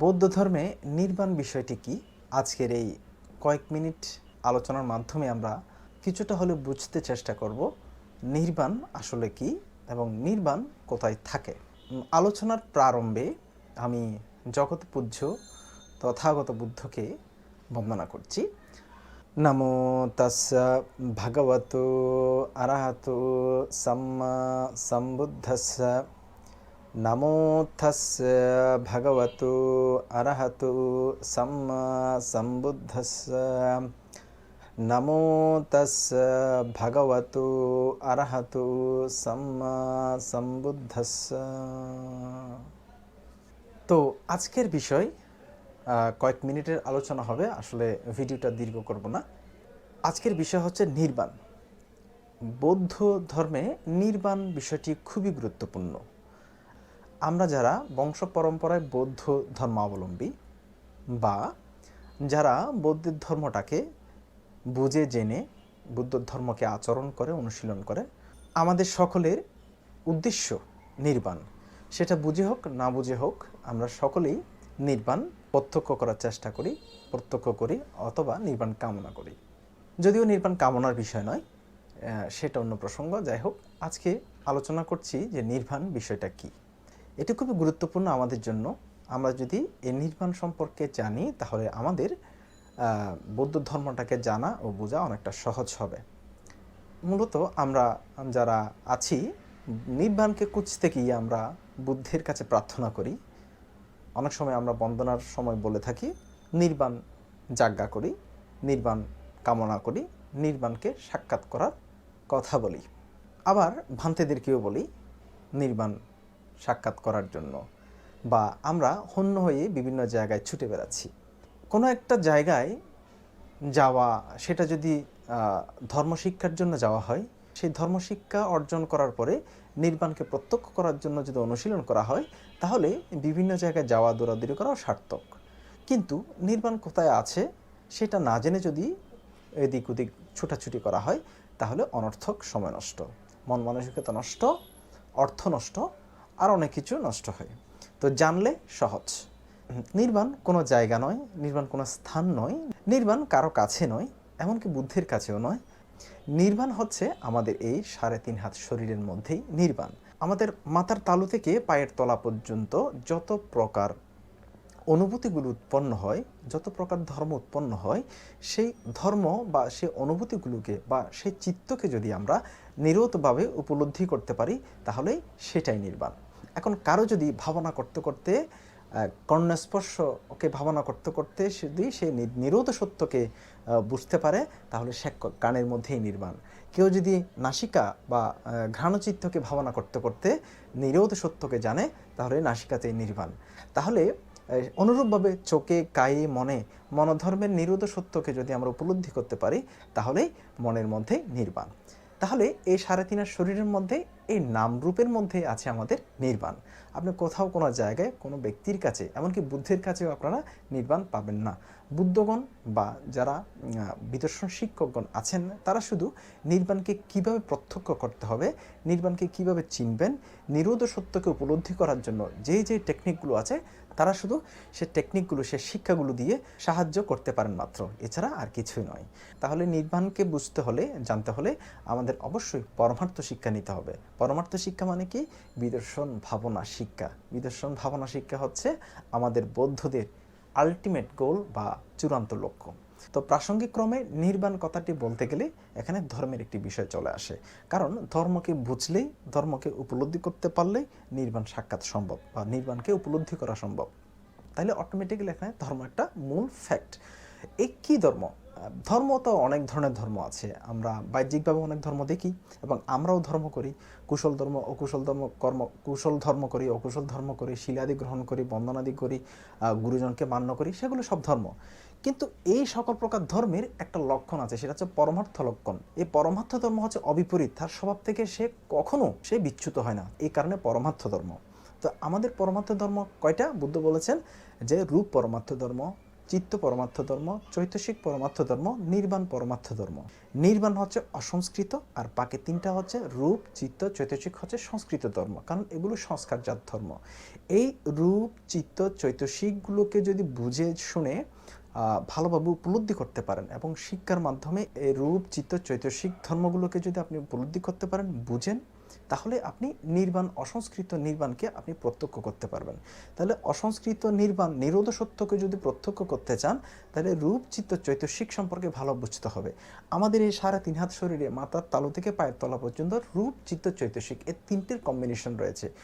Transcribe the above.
বৌদ্ধ ধর্মে নির্বাণ বিষয়টি কি? আজকের এই কয়েক মিনিট আলোচনার মাধ্যমে আমরা কিছুটা হলে বুঝতে চেষ্টা করব, নির্বাণ আসলে কি এবং নির্বাণ কোথায় থাকে? আলোচনার প্রারম্ভে আমি জগৎ পূজ্য তথাগত বুদ্ধকে বন্দনা করছি। নমো তস্য ভগবতো আরহতো, সম্মা সম্বুদ্ধস্য। নমোথস্য ভগবতো অরহতো সম্মা সম্বুদ্ধস্য নমো তস্য ভগবতো অরহতো সম্মা সম্বুদ্ধস্য তো আজকের বিষয় কয়েক মিনিটের আলোচনা হবে, আসলে ভিডিওটা দীর্ঘ করব না। আজকের বিষয় হচ্ছে নির্বাণ। বৌদ্ধ ধর্মে নির্বাণ বিষয়টি খুবই গুরুত্বপূর্ণ। আমরা যারা বংশ পরম্পরায় বৌদ্ধ ধর্মাবলম্বী বা যারা বৌদ্ধ ধর্মটাকে বুঝে, জেনে, বুদ্ধ ধর্মকে আচরণ করে, অনুশীলন করে, আমাদের সকলের উদ্দেশ্য নির্বাণ। সেটা বুঝে হোক, না বুঝে হোক, আমরা সকলেই নির্বাণ, প্রত্যক্ষ করার চেষ্টা করি, প্রত্যক্ষ করি অথবা নির্বাণ কামনা করি। যদিও নির্বাণ কামনার বিষয় নয় সেটা অন্য প্রসঙ্গ। যাই হোক, আজকে আলোচনা করছি যে নির্বাণ বিষয়টা কি। এটি খুবই গুরুত্বপূর্ণ আমাদের জন্য। আমরা যদি এই নির্বাণ সম্পর্কে জানি, তাহলে আমাদের বৌদ্ধ ধর্মটাকে জানা ও বোঝা অনেকটা সহজ হবে। মূলত আমরা যারা আছি, নির্বাণকে খুঁজতে গিয়ে আমরা বুদ্ধের কাছে প্রার্থনা করি। অনেক সময় আমরা বন্দনার সময় বলে থাকি, নির্বাণ যাজ্ঞা করি, নির্বাণ কামনা করি, নির্বাণকে সাক্ষাৎ করার কথা বলি। আবার ভান্তেদেরকেও বলি, নির্বাণ সাক্ষাৎ করার জন্য বা আমরা হন্য হয়ে বিভিন্ন জায়গায় ছুটে বেড়াচ্ছি। কোনো একটা জায়গায় যাওয়া, সেটা যদি ধর্মশিক্ষার জন্য যাওয়া হয়, সেই ধর্মশিক্ষা অর্জন করার পরে নির্বাণকে প্রত্যক্ষ করার জন্য যদি অনুশীলন করা হয়, তাহলে বিভিন্ন জায়গায় যাওয়া, দৌড়াদৌড়ি করাও সার্থক। কিন্তু নির্বাণ কোথায় আছে, সেটা না জেনে যদি এদিক ওদিক ছুটাছুটি করা হয়, তাহলে অনর্থক সময় নষ্ট। মন মানসিকতা নষ্ট, অর্থ নষ্ট আর অনেক কিছু নষ্ট হয়। তো জানলে সহজ। নির্বাণ কোনো জায়গা নয়, নির্বাণ কোনো স্থান নয়, নির্বাণ কারও কাছে নয়, এমনকি বুদ্ধির কাছেও নয়। নির্বাণ হচ্ছে আমাদের এই সাড়ে তিন হাত শরীরের মধ্যেই নির্বাণ। আমাদের মাথার তালু থেকে পায়ের তলা পর্যন্ত যত প্রকার অনুভূতিগুলো উৎপন্ন হয়, যত প্রকার ধর্ম উৎপন্ন হয়, সেই ধর্ম বা সেই অনুভূতিগুলোকে বা সেই চিত্তকে যদি আমরা নিরতভাবে উপলব্ধি করতে পারি, তাহলে সেটাই নির্বাণ। এখন কারও যদি ভাবনা করতে করতে কর্ণস্পর্শ ওকে ভাবনা করতে করতে যদি সে নিরোধ সত্যকে বুঝতে পারে, তাহলে সে কানের মধ্যেই নির্বাণ। কেউ যদি নাসিকা বা ঘ্রাণচিত্তকে ভাবনা করতে করতে নিরোধ সত্যকে জানে, তাহলে নাসিকাতেই নির্বাণ। তাহলে অনুরূপভাবে চোখে, কায়ে, মনে, মনোধর্মের নিরোধ সত্যকে যদি আমরা উপলব্ধি করতে পারি, তাহলেই মনের মধ্যে নির্বাণ। তাহলে এই সাড়ে তিনার শরীরের মধ্যে এই নামরূপের মধ্যে আছে আমাদের নির্বাণ। আপনি কোথাও কোনো জায়গায় কোনো ব্যক্তির কাছে, এমনকি বুদ্ধের কাছেও আপনারা নির্বাণ পাবেন না। বুদ্ধগণ বা যারা বিদর্শন শিক্ষকগণ আছেন, তারা শুধু নির্বাণকে কীভাবে প্রত্যক্ষ করতে হবে, নির্বাণকে কীভাবে চিনবেন নিরোধ সত্যকে উপলব্ধি করার জন্য যে যে টেকনিকগুলো আছে, তারা শুধু সে টেকনিকগুলো সে শিক্ষাগুলো দিয়ে সাহায্য করতে পারেন মাত্র। এছাড়া আর কিছুই নয়। তাহলে নির্বাণকে বুঝতে হলে, জানতে হলে আমাদের অবশ্যই পরমার্থ শিক্ষা নিতে হবে। পরমার্থ শিক্ষা মানে কি? বিদর্শন ভাবনা শিক্ষা। বিদর্শন ভাবনা শিক্ষা হচ্ছে আমাদের বৌদ্ধদের আলটিমেট গোল বা চূড়ান্ত লক্ষ্য। তো প্রাসঙ্গিক ক্রমে নির্বাণ কথাটি বলতে গেলে এখানে ধর্মের একটি বিষয় চলে আসে। কারণ ধর্মকে বুঝলেই, ধর্মকে উপলব্ধি করতে পারলেই নির্বাণ সাক্ষাৎ সম্ভব বা নির্বাণকে উপলব্ধি করা সম্ভব। তাহলে অটোমেটিক্যালি এখানে ধর্ম একটা মূল ফ্যাক্ট এই কী ধর্ম? ধর্ম তো অনেক ধরনের ধর্ম আছে। আমরা বাহ্যিকভাবে অনেক ধর্ম দেখি এবং আমরাও ধর্ম করি। কুশল ধর্ম, অকুশল ধর্ম, কর্ম, কুশল ধর্ম করি, অকুশল ধর্ম করি শিলাদি গ্রহণ করি বন্দনাদি করি গুরুজনকে মান্য করি, সেগুলো সব ধর্ম। কিন্তু এই সকল প্রকার ধর্মের একটা লক্ষণ আছে, সেটা হচ্ছে পরমার্থ লক্ষণ। এই পরমার্থ ধর্ম হচ্ছে অবিপরীত, তার স্বভাব থেকে সে কখনো সে বিচ্যুত হয় না। এই কারণে পরমার্থ ধর্ম। তো আমাদের পরমার্থ ধর্ম কয়টা? বুদ্ধ বলেছেন যে রূপ পরমার্থ ধর্ম চিত্ত পরমার্থ ধর্ম, চৈতসিক পরমার্থ ধর্ম, নির্বাণ পরমার্থ ধর্ম। নির্বাণ হচ্ছে অসংস্কৃত আর বাকি তিনটা হচ্ছে রূপ, চিত্ত, চৈতসিক হচ্ছে সংস্কৃত ধর্ম, কারণ এগুলো সংস্কারজাত ধর্ম। এই রূপ, চিত্ত, চৈতসিকগুলোকে যদি বুঝে শুনে ভালোভাবে উপলব্ধি করতে পারেন এবং শিক্ষার মাধ্যমে এই রূপ, চিত্ত, চৈতসিক ধর্মগুলোকে যদি আপনি উপলব্ধি করতে পারেন, বুঝেন তাহলে আপনি নির্বাণ, অসংস্কৃত নির্বাণকে আপনি প্রত্যক্ষ করতে পারবেন। তাহলে অসংস্কৃত নির্বাণ, নিরোধ সত্যকে যদি প্রত্যক্ষ করতে চান, তাহলে রূপ, চিত্ত চৈতসিক সম্পর্কে ভালো বুঝতে হবে। আমাদের এই সারা তিন হাত শরীরে মাথার তালু থেকে পায়ের তলা পর্যন্ত রূপ, চিত্ত চৈতসিক এর তিনটির কম্বিনেশন রয়েছে।